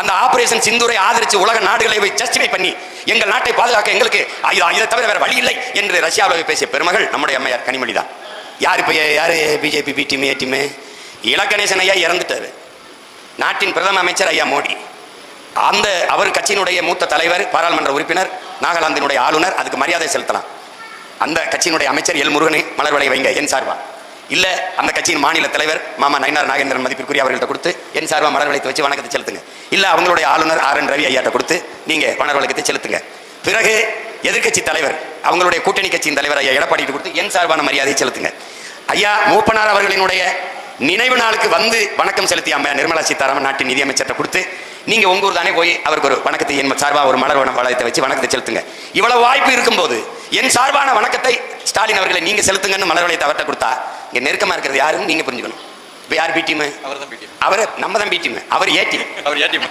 அந்த ஆபரேஷன் சிந்துரை ஆதரிச்சு உலக நாடுகளை ஜஸ்டிஃபை பண்ணி எங்கள் நாட்டை பாதுகாக்க எங்களுக்கு இதை இதை தவிர வேற வழி இல்லை என்று ரஷ்யாவில் பேசிய பெருமகள் நம்முடைய அம்மையார் கனிமொழி தான். யார் இப்போ யார் BJP B team A team? Ilaganesan ஐயா இறந்துட்டாரு. நாட்டின் பிரதம அமைச்சர் ஐயா மோடி. அந்த அவர் கட்சியினுடைய மூத்த தலைவர் பாராளுமன்ற உறுப்பினர் நாகாலாந்தினுடைய ஆளுநர் அதுக்கு மரியாதை செலுத்தலாம். அந்த கட்சியினுடைய அமைச்சர் எல் முருகனை மலர் வளை வைங்க என் சார்பா. இல்ல அந்த கட்சியின் மாநில தலைவர் மாமா நயனார் நாகேந்திரன் மதிப்பிற்குரிய அவர்கள்ட்ட கொடுத்து என் சார்பா மலர் வளைத்து வச்சு வணக்கத்தை செலுத்துங்க. இல்ல அவங்களுடைய ஆளுநர் ஆர் என் ரவி ஐயாட்ட கொடுத்து நீங்க மலர் வழக்கத்தை செலுத்துங்க. பிறகு எதிர்க்கட்சி தலைவர் அவங்களுடைய கூட்டணி கட்சியின் தலைவர் ஐயா எடப்பாடி கொடுத்து என் சார்பான மரியாதையை செலுத்துங்க. ஐயா மூப்பனார் அவர்களினுடைய நினைவு நாளுக்கு வந்து வணக்கம் செலுத்திய அம்மா நிர்மலா சீதாராமன் நாட்டின் நிதியமைச்சர்கிட்ட கொடுத்து நீங்க உங்க ஊர் தானே போய் அவருக்கு ஒரு வணக்கத்தை என் சார்பா ஒரு மலர் வன- வளையத்தை வச்சு வணக்கத்தை செலுத்துங்க. இவ்வளவு வாய்ப்பு இருக்கும்போது என் சார்பான வணக்கத்தை ஸ்டாலின் அவர்களை நீங்க செலுத்துங்கன்னு மலர் வளையத்தை அவர்கிட்ட கொடுத்தா இங்க நெருக்கமா இருக்கிறது யாருன்னு நீங்க புரிஞ்சுக்கணும். இப்ப யார் பி டீம் அவர் தான் பிடிக்கும் அவர் நம்ம தான் பி டீம் அவர் ஏ டீம் அவர் ஏடிஎம்